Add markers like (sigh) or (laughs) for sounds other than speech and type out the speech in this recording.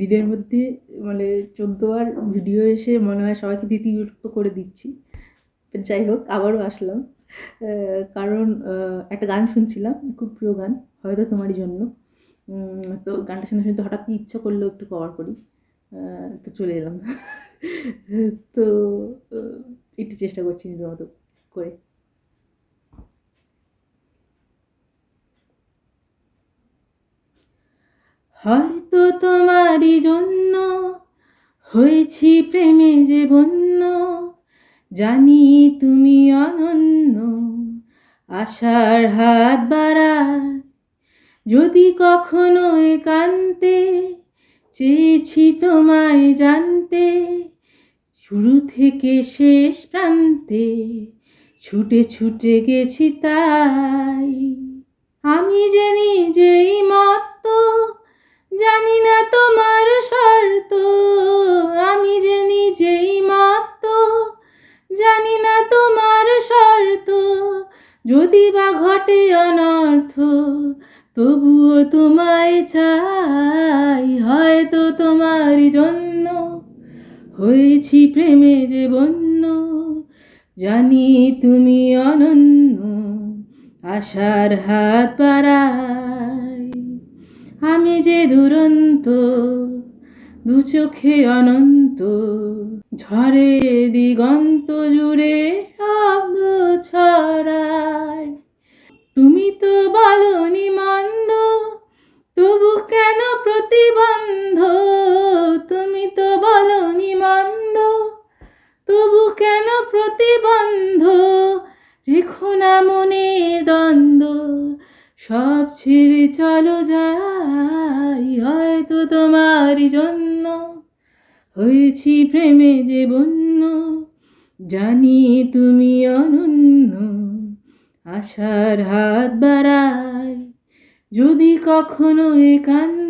দিনের মধ্যে মানে চোদ্দোবার ভিডিও এসে মনে হয় সবাইকে দ্বিতীয়ত করে দিচ্ছি। যাই হোক, আবারও আসলাম। কারণ একটা গান শুনছিলাম, খুব প্রিয় গান, হয়তো তোমারই জন্য। তো গানটা শুনতে শুনতে হঠাৎ ইচ্ছা করল একটু কভার করি। তো চলে এলাম। (laughs) তো একটু চেষ্টা করছি নিজের মতো করে। হয়তো জন্য, হয়েছি প্রেমে যে বন্য। জানি তুমি অনন্য, আশার হাত বাড়ায়। যদি কখনো একান্তে চেয়েছি তোমায় জানতে। শুরু থেকে শেষ প্রান্তে, ছুটে ছুটে গেছি তাই। আমি যে নিজেই মত্ত, জানি না তোমার যদি বা ঘটে অনর্থ, তবুও তোমায় চাই। হয়তো তোমারই জন্য হয়েছি প্রেমে যে বন্য। জানি তুমি অনন্য, আশার হাত বাড়াই। আমি যে দুরন্ত, দু চোখে অনন্ত ঝরে দিগন্ত জুড়ে প্রতিবন্ধ তুমি তো বলনি মন্দ। তবু কেন প্রতিবন্ধ? রেখো না মনে দ্বন্দ্ব। সব ছেড়ে চলো যাই, হয়তো তোমারই জন্য। হয়েছি প্রেমে যে বন্য, জানি তুমি অনন্য। আশার হাত বাড়াই যদি কখনো একান্তে